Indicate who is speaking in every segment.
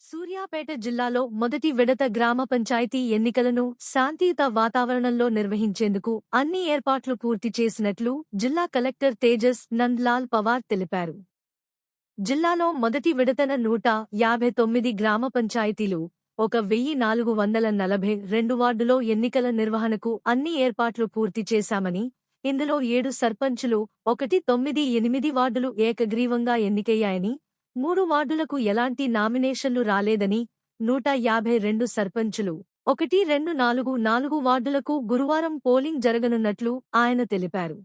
Speaker 1: సూర్యాపేట జిల్లాలో మొదటి విడత గ్రామ పంచాయతీ ఎన్నికలను శాంతియుత వాతావరణంలో నిర్వహించేందుకు అన్ని ఏర్పాట్లు పూర్తి చేసినట్లు జిల్లా కలెక్టర్ తేజస్ నంద్లాల్ పవార్ తెలిపారు. జిల్లాలో మొదటి విడతన నూట యాభై తొమ్మిది గ్రామ పంచాయతీలు ఒక వెయ్యి నాలుగు వందల నలభై రెండు వార్డులో ఎన్నికల నిర్వహణకు అన్ని ఏర్పాట్లు పూర్తి చేశామని ఇందులో ఏడు సర్పంచులు ఒకటి తొమ్మిది ఎనిమిది వార్డులు ఏకగ్రీవంగా ఎన్నికయ్యాయని మూడు వార్డులకు ఎలాంటి నామినేషన్లు రాలేదని నూట యాభై రెండు సర్పంచులు ఒకటి రెండు నాలుగు నాలుగు వార్డులకు గురువారం పోలింగ్ జరగనున్నట్లు ఆయన తెలిపారు.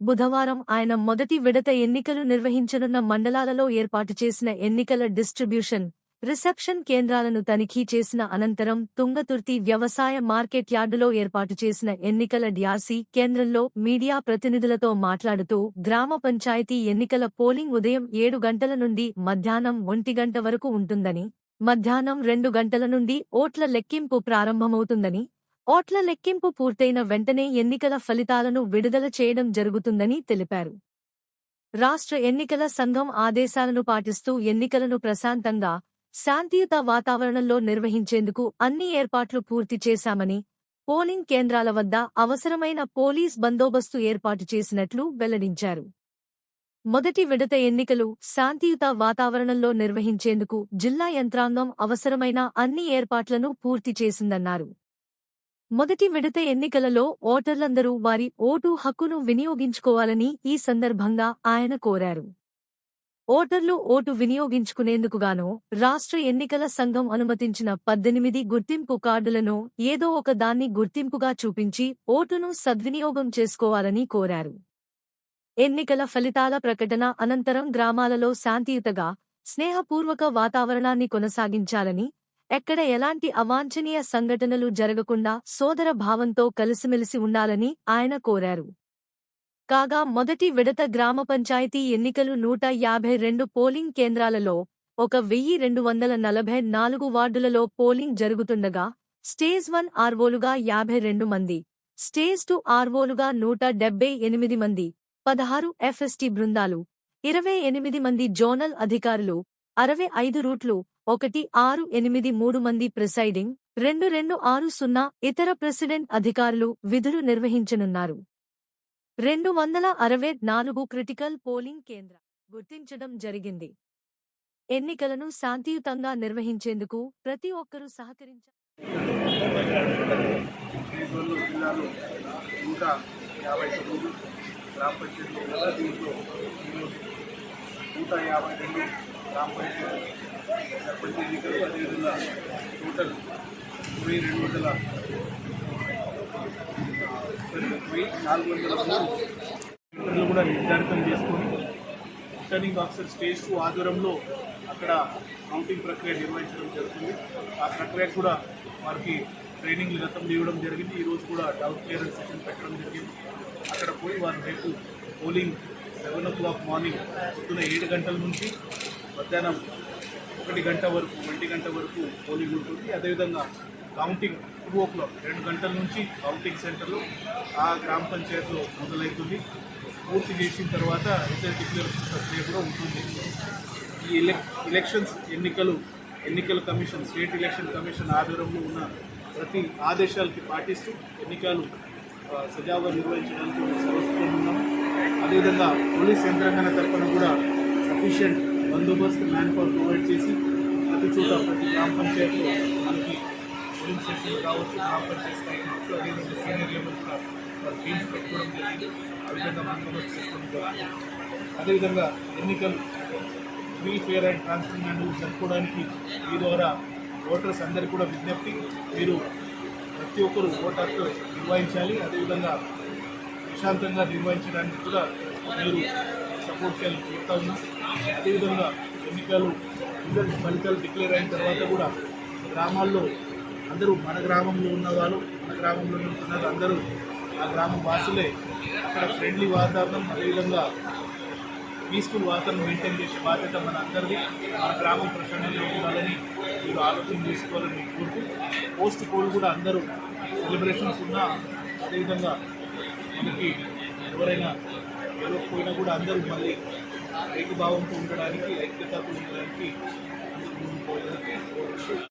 Speaker 1: బుధవారం ఆయన మొదటి విడత ఎన్నికలు నిర్వహించనున్న మండలాలలో ఏర్పాటు చేసిన ఎన్నికల డిస్ట్రిబ్యూషన్ రిసెప్షన్ కేంద్రాలను తనిఖీ చేసిన అనంతరం తుంగతుర్తి వ్యవసాయ మార్కెట్ యార్డులో ఏర్పాటు చేసిన ఎన్నికల డ్యాసీ కేంద్రంలో మీడియా ప్రతినిధులతో మాట్లాడుతూ గ్రామ పంచాయతీ ఎన్నికల పోలింగ్ ఉదయం ఏడు గంటల నుండి మధ్యాహ్నం ఒంటి గంట వరకు ఉంటుందని మధ్యాహ్నం రెండు గంటల నుండి ఓట్ల లెక్కింపు ప్రారంభమవుతుందని ఓట్ల లెక్కింపు పూర్తయిన వెంటనే ఎన్నికల ఫలితాలను విడుదల చేయడం జరుగుతుందని తెలిపారు. రాష్ట్ర ఎన్నికల సంఘం ఆదేశాలను పాటిస్తూ ఎన్నికలను ప్రశాంతంగా శాంతియుత వాతావరణంలో నిర్వహించేందుకు అన్ని ఏర్పాట్లు పూర్తి చేశామని పోలింగ్ కేంద్రాల వద్ద అవసరమైన పోలీస్ బందోబస్తు ఏర్పాటు చేసినట్లు వెల్లడించారు. మొదటి విడత ఎన్నికలు శాంతియుత వాతావరణంలో నిర్వహించేందుకు జిల్లా యంత్రాంగం అవసరమైన అన్ని ఏర్పాట్లను పూర్తి చేసిందన్నారు. మొదటి విడత ఎన్నికలలో ఓటర్లందరూ వారి ఓటు హక్కును వినియోగించుకోవాలని ఈ సందర్భంగా ఆయన కోరారు. ఓటర్లు ఓటు వినియోగించుకునేందుకుగాను రాష్ట్ర ఎన్నికల సంఘం అనుమతించిన పద్దెనిమిది గుర్తింపు కార్డులను ఏదో ఒక దాన్ని గుర్తింపుగా చూపించి ఓటును సద్వినియోగం చేసుకోవాలని కోరారు. ఎన్నికల ఫలితాల ప్రకటన అనంతరం గ్రామాలలో శాంతియుతగా స్నేహపూర్వక వాతావరణాన్ని కొనసాగించాలని ఎక్కడ ఎలాంటి అవాంఛనీయ సంఘటనలు జరగకుండా సోదర భావంతో కలిసిమెలిసి ఉండాలని ఆయన కోరారు. కాగా మొదటి విడత గ్రామ పంచాయతీ ఎన్నికలు నూట యాభై రెండు పోలింగ్ కేంద్రాలలో ఒక వెయ్యి రెండు వందల నలభై నాలుగు వార్డులలో పోలింగ్ జరుగుతుండగా స్టేజ్ వన్ ఆర్వోలుగా యాభై రెండు మంది స్టేజ్ టూ ఆర్వోలుగా నూట డెబ్బై ఎనిమిది మంది పదహారు ఎఫ్ఎస్టీ బృందాలు ఇరవై ఎనిమిది మంది జోనల్ అధికారులు అరవై ఐదు రూట్లు ఒకటి ఆరు ఎనిమిది మూడు మంది ప్రిసైడింగ్ రెండు రెండు ఆరు సున్నా ఇతర ప్రెసిడెంట్ అధికారులు విధులు నిర్వహించనున్నారు. రెండు వందల అరవై నాలుగు క్రిటికల్ పోలింగ్ కేంద్ర గుర్తించడం జరిగింది. ఎన్నికలను శాంతియుతంగా నిర్వహించేందుకు ప్రతి ఒక్కరూ సహకరించ
Speaker 2: నూట యాభై రెండు గ్రామ పంచాయతీ సర్పంచ్ ఎన్నికలు అదేవిధంగా టోటల్ ఇరవై రెండు వందల నాలుగు వందల కూడా నిర్ధారితం చేసుకొని రిటర్నింగ్ ఆఫీసర్ స్టేజ్ టూ ఆధ్వర్యంలో అక్కడ కౌంటింగ్ ప్రక్రియ నిర్వహించడం జరుగుతుంది. ఆ ప్రక్రియ కూడా వారికి ట్రైనింగ్లు గతంలో ఇవ్వడం జరిగింది. ఈరోజు కూడా డౌట్ క్లియరెన్స్ సెషన్ పెట్టడం జరిగింది. అక్కడ పోయి వారు రేపు polling seven o'clock morning పొద్దున ఏడు గంటల నుంచి మధ్యాహ్నం ఒకటి గంట వరకు ఒంటి గంట వరకు పోలింగ్ ఉంటుంది. అదేవిధంగా కౌంటింగ్ టూ ఓ క్లాక్ రెండు గంటల నుంచి కౌంటింగ్ సెంటర్లో ఆ గ్రామ పంచాయతీలో మొదలవుతుంది. పూర్తి చేసిన తర్వాత రిజల్ట్ డిక్లరేషన్ ప్రక్రియ కూడా ఉంటుంది. ఈ ఎలక్షన్స్ ఎన్నికలు ఎన్నికల కమిషన్ స్టేట్ ఎలక్షన్ కమిషన్ ఆధ్వర్యంలో ఉన్న ప్రతి ఆదేశాలకి పాటిస్తూ ఎన్నికలు సజావుగా నిర్వహించడానికి మేము అదేవిధంగా పోలీస్ యంత్రాంగం తరఫున కూడా సఫిషియంట్ బందోబస్తు మ్యాన్ పవర్ ప్రొవైడ్ చేసి ప్రతి చోట ప్రతి గ్రామ పంచాయతీలో మనకి పోలీస్ స్టేషన్ కావచ్చు గ్రామ పంచాయతీ స్థాయి కావచ్చు అదేవిధంగా సీనియర్ లెవెల్ కూడా టీమ్స్ పెట్టుకోవడం జరిగింది. ఆ విధంగా బందోబస్తు చేసుకోవడం జరిగింది. అదేవిధంగా ఎన్నికలు ఫ్రీ ఫేర్ అండ్ ట్రాన్స్పరెంట్ జరుపుకోవడానికి ఈ ద్వారా ఓటర్స్ అందరికీ కూడా విజ్ఞప్తి మీరు ప్రతి ఒక్కరు ఓటర్తో నిర్వహించాలి. అదేవిధంగా ప్రశాంతంగా నిర్వహించడానికి కూడా మీరు సపోర్ట్ చేయాలని కోరుతా అదేవిధంగా ఎన్నికలు రిజల్ట్ ఫలితాలు డిక్లేర్ అయిన తర్వాత కూడా గ్రామాల్లో అందరూ మన గ్రామంలో ఉన్నవారు మన గ్రామంలో ఉంటున్నారు అందరూ ఆ గ్రామం వాసులే అక్కడ ఫ్రెండ్లీ వాతావరణం అదేవిధంగా పీస్ఫుల్ వాతావరణం మెయింటైన్ చేసే బాధ్యత మన అందరిది. మన గ్రామం ప్రశాంతంగా ఉండాలని మీరు ఆలోచన చేసుకోవాలని కోరుతూ పోస్ట్ పోల్ కూడా అందరూ సెలబ్రేషన్స్ ఉన్నా అదేవిధంగా మనకి ఎవరైనా గెలవకపోయినా కూడా అందరూ మళ్ళీ ఏకభావంతో ఉండడానికి ఐక్యతతో ఉండడానికి అందరూ భోజనం